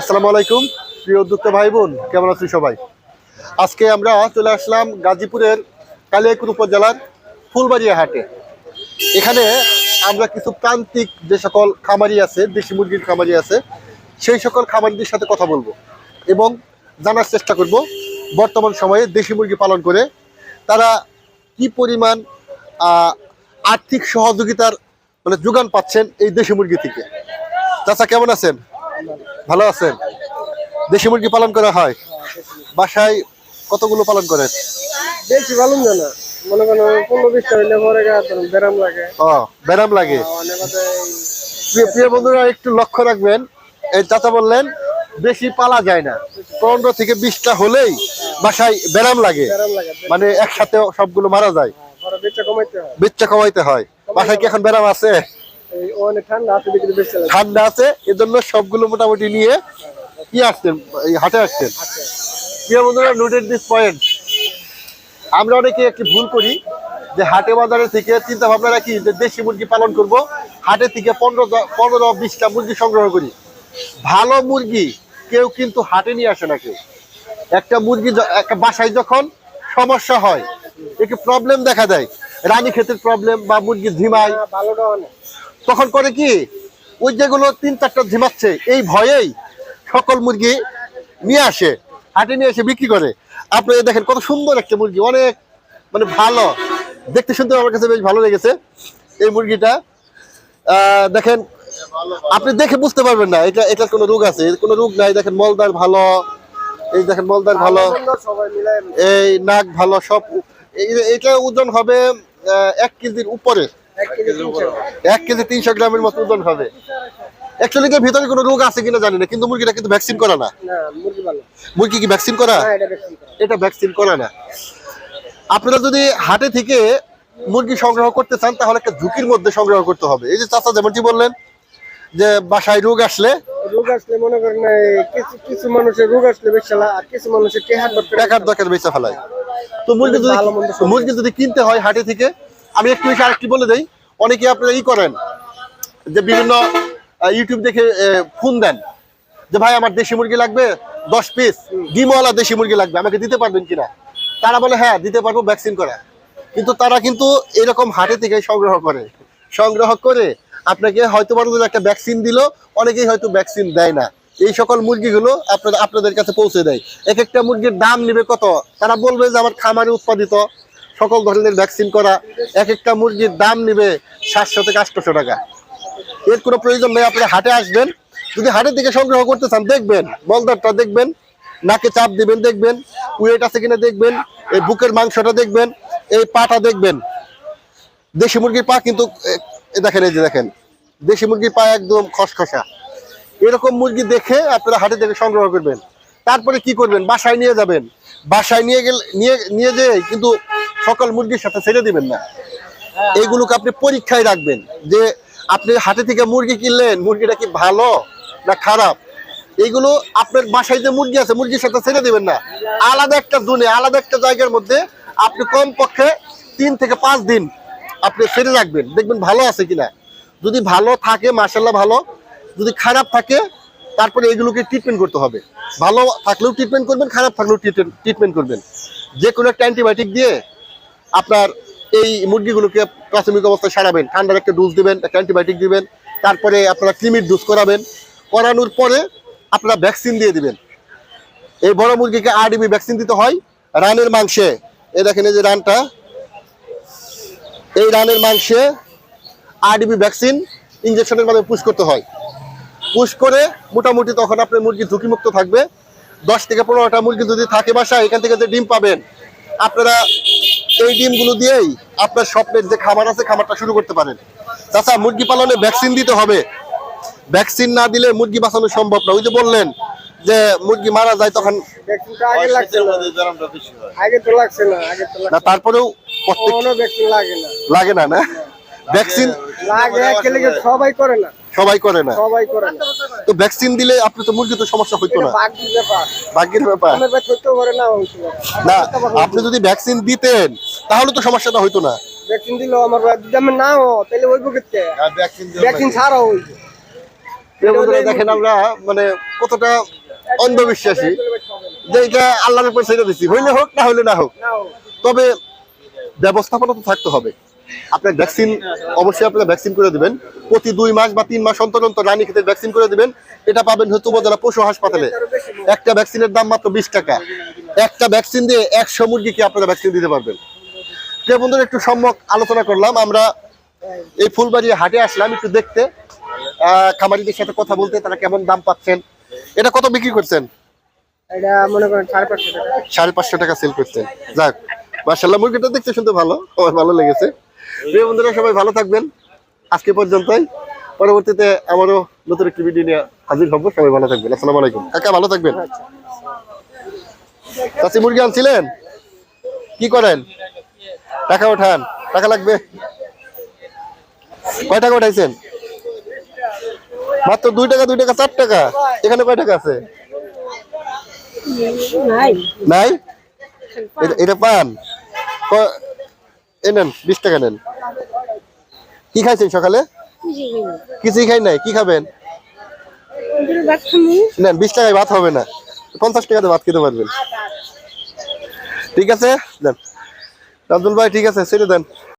আসসালামু আলাইকুম, প্রিয় উদ্যোক্তা ভাই বোন কেমন আছেন সবাই? আজকে আমরা চলে আসলাম গাজীপুরের কালিয়াকুর উপজেলার ফুলবাড়িয়া হাটে। এখানে আমরা কিছু প্রান্তিক যে সকল খামারি আছে, দেশি মুরগির খামারি আছে, সেই সকল খামারিদের সাথে কথা বলব এবং জানার চেষ্টা করব বর্তমান সময়ে দেশি মুরগি পালন করে তারা কি পরিমাণ আর্থিক সহযোগিতার মানে যোগান পাচ্ছেন এই দেশি মুরগি থেকে। চাচা, কেমন আছেন? ভালো আছেন? দেশি মুরগি পালন করা হয়। বাসায় কতগুলো পালন করেন? বেশি ভালো না। মনে করেন পনেরো বিশটা হইলে পরে ব্যারাম লাগে। ও ব্যারাম লাগে। অনেক প্রিয় বন্ধুরা একটু লক্ষ্য রাখবেন। এই চাচা বললেন বেশি পালা যায় না। পনেরো থেকে বিশটা হলেই বাসায় ব্যারাম লাগে। মানে একসাথে সবগুলো মারা যায়। হয় বিচ্ছা কমাইতে হয়। বাসায় কি এখন ব্যারাম আছে? ঠান্ডা আছে এজন্য সবগুলো মোটামুটি নিয়ে কি আসছেন? হাটে আসছেন? প্রিয় বন্ধুরা নোটেড দিস পয়েন্ট আমরা অনেকে একটি ভুল করি, যে হাটে বাজারে থেকে চিন্তা ভাবনা রাখি যে দেশি মুরগি পালন করব। হাটে থেকে পনেরো পনেরো বিশটা মুরগি সংগ্রহ করি। ভালো মুরগি কেউ কিন্তু হাটে নিয়ে আসে না কেউ। একটা মুরগি একটা বাসায় যখন সমস্যা হয়, একটু প্রবলেম দেখা দেয়। রানী ক্ষেতের প্রবলেম বা মুরগি ঝিমায় হ্যাঁ, তখন করে কি? ওই যেগুলো তিন চারটা ঝিমাচ্ছে এই ভয়েই সকল মুরগি নিয়ে আসে হাটে নিয়ে এসে বিক্রি করে। আপনি দেখেন কত সুন্দর একটা মুরগি অনেক মানে ভালো। দেখতে শুনতে আমার কাছে বেশ ভালো লেগেছে এই মুরগিটা। দেখেন আপনি দেখে বুঝতে পারবেন না এটা এটার কোনো রোগ আছে কোনো রোগ নাই। দেখেন মলদার ভালো। এই দেখেন মলদার ভালো। এই নাক ভালো সব এটা ওজন হবে এক কেজির উপরে। এক কেজি তিনশো গ্রামের মতো ওজন হবে। অ্যাকচুয়ালি এর ভিতরে কোনো রোগ আছে কিনা জানি না কিন্তু মুরগিটা কিন্তু ভ্যাকসিন করা না। না মুরগি কি ভ্যাকসিন করা? হ্যাঁ এটা ভ্যাকসিন করা। না। আপনারা যদি হাটে থেকে মুরগি সংগ্রহ করতে চান তাহলে একটা ঝুঁকির মধ্যে সংগ্রহ করতে হবে। এই যে চাচা যেমনটি বললেন যে বাসায় রোগ আসলে রোগ আসলে মনে করেন কিছু কিছু মানুষের রোগ আসলে বেশি আর কিছু মানুষের টেহার দরকার বেঁচে ফেলায়। তো মুরগি যদি মুরগি যদি কিনতে হয় হাটে থেকে আমি একটু এসে আরেকটি বলে দেই। অনেকে আপনারা ই করেন যে বিভিন্ন ইউটিউব দেখে ফোন দেন যে ভাই আমার দেশি মুরগি লাগবে দশ পিস ডিমওয়ালা দেশি মুরগি লাগবে আমাকে দিতে পারবেন কিনা? তারা বলে হ্যাঁ দিতে পারব ভ্যাকসিন করা। কিন্তু তারা কিন্তু এরকম হাটে থেকে সংগ্রহ করে। সংগ্রহ করে আপনাকে হয়তো বড় একটা ভ্যাকসিন দিল অনেকেই হয়তো ভ্যাকসিন দেয় না। এই সকল মুরগিগুলো আপনাদের আপনাদের কাছে পৌঁছে দেয়। এক একটা মুরগির দাম নেবে কত? তারা বলবে যে আমার খামারে উৎপাদিত সকল ধরনের ভ্যাকসিন করা। এক একটা মুরগির দাম নেবে সাতশো থেকে আটশোশো টাকা। এর কোনো প্রয়োজন নেই, আপনারা হাটে আসবেন। যদি হাটের দিকে সংগ্রহ করতে চান, দেখবেন, বলদারটা দেখবেন, নাকে চাপ দিবেন, দেখবেন ওয়েট আছে কিনা দেখবেন, এই বুকের মাংসটা দেখবেন, এই পাটা দেখবেন। দেশি মুরগির পা কিন্তু দেখেন, এই যে দেখেন, দেশি মুরগির পা একদম খসখসা। এরকম মুরগি দেখে আপনারা হাটে থেকে সংগ্রহ করবেন। তারপরে কি করবেন? বাসায় নিয়ে যাবেন। বাসায় নিয়ে গেলে, নিয়ে নিয়ে যেয়ে কিন্তু সকল মুরগির সাথে ছেড়ে দিবেন না। এইগুলোকে আপনি পরীক্ষায় রাখবেন যে আপনি হাটে থেকে মুরগি কিনলেন, মুরগিটা কি ভালো না খারাপ? এইগুলো আপনার বাসায় যে মুরগি আছে, মুরগির সাথে ছেড়ে দিবেন না। আলাদা একটা জোনে, আলাদা একটা জায়গার মধ্যে আপনি কমপক্ষে তিন থেকে পাঁচ দিন আপনি ছেড়ে রাখবেন। দেখবেন ভালো আছে কিনা। যদি ভালো থাকে মার্শাল্লাহ ভালো যদি খারাপ থাকে, তারপরে এইগুলোকে ট্রিটমেন্ট করতে হবে। ভালো থাকলেও ট্রিটমেন্ট করবেন, খারাপ থাকলেও ট্রিটমেন্ট করবেন। যে কোনো একটা অ্যান্টিবায়োটিক দিয়ে আপনার এই মুরগিগুলোকে প্রাথমিক অবস্থায় সারাবেন ঠান্ডার একটা ডোজ দেবেন, একটা অ্যান্টিবায়োটিক দিবেন, তারপরে আপনারা ক্রিমির ডোজ করাবেন। করানোর পরে আপনারা ভ্যাকসিন দিয়ে দিবেন। এই বড় মুরগিকে আরডিবি ভ্যাকসিন দিতে হয়, রানের মাংসে। এই দেখেন এই যে রানটা। এই রানের মাংসে আরডিবি ভ্যাকসিন ইঞ্জেকশনের মাধ্যমে পুশ করতে হয়। পুশ করে মোটামুটি তখন আপনার মুরগি ঝুঁকিমুক্ত থাকবে। দশ থেকে পনেরোটা মুরগি যদি থাকে বাসায় এখান থেকে যে ডিম পাবেন আপনারা এই ডিমগুলো দিয়েই আপনার স্বপ্নের যে খামার আছে খামারটা শুরু করতে পারেন। চাচা মুরগি পালনে ভ্যাকসিন দিতে হবে। ভ্যাকসিন না দিলে মুরগি বাঁচানো সম্ভব না। ওই যে বললেন যে মুরগি মারা যায় তখন না। আগে তো লাগছে না আগে তো না লাগছে তারপরেও লাগে না। লাগে না না? ভ্যাকসিন লাগে সবাই করে না। সবাই করে না। সবাই করে না। তো ভ্যাকসিন দিলে আপনি তো মুরগি তো সমস্যা হইতো না। ভাগ্যের ব্যাপার। না আপনি যদি ভ্যাকসিন দিতেন তাহলে তো সমস্যাটা হইতো না। ভ্যাকসিন দিল আমার যদি হো তাহলে হইব কেতে ভ্যাকসিন ছাড়া হইবে। দেখেন আমরা মানে কতটা অন্ধবিশ্বাসী। যে এটা আল্লাহর উপর ছেড়ে দিচ্ছি হইলে হোক না হইলে না হোক। তবে ব্যবস্থাপনা তো থাকতে হবে। আপনার ভ্যাকসিন অবশ্যই আপনারা ভ্যাকসিন করে দিবেন। প্রতি দুই মাস বা তিন মাস অন্তর অন্তর রানী ক্ষেতের ভ্যাকসিন করে দিবেন। এটা পাবেন হচ্ছে উপজেলা পশু হাসপাতালে। একটা ভ্যাকসিনের দাম মাত্র বিশ টাকা। একটা ভ্যাকসিন দিয়ে একশো মুরগিকে আপনারা ভ্যাকসিন দিতে পারবেন। প্রিয় বন্ধুরা একটু সম্যক আলোচনা করলাম। আমরা এই ফুলবাড়ি হাটে আসলাম একটু দেখতে। খামারিদের সাথে কথা বলতে তারা কেমন দাম পাচ্ছেন? এটা কত বিক্রি করছেন? এটা মনে করেন সাড়ে পাঁচশো টাকা। সাড়ে পাঁচশো টাকা সেল করছেন। যাক মার্শাল্লাহ মুরগিটা দেখতে শুনতে ভালো। আমার ভালো লেগেছে। প্রিয় বন্ধুরা সবাই ভালো থাকবেন। আজকে পর্যন্তই। পরবর্তীতে আবারও নতুন একটি ভিডিও নিয়ে হাজির হব। সবাই ভালো থাকবেন। আসসালামু আলাইকুম। কাকা ভালো থাকবেন? চাষি মুরগি আনছিলেন? কি করেন? টাকা ওঠান। টাকা লাগবে? কয় টাকা উঠাইছেন? মাত্র দুই টাকা দুই টাকা চার টাকা। এখানে কয় টাকা আছে? নাই। নাই? এটা- পান? এ নেন, বিশ টাকা নেন। কি খাইছেন সকালে? কিছুই খাই নাই, কি খাবেন? নেন, বিশ টাকায় ভাত হবে না। পঞ্চাশ টাকাতে ভাত খেতে পারবেন। ঠিক আছে, দেন। আব্দুল ভাই, ঠিক আছে, ছেড়ে দেন।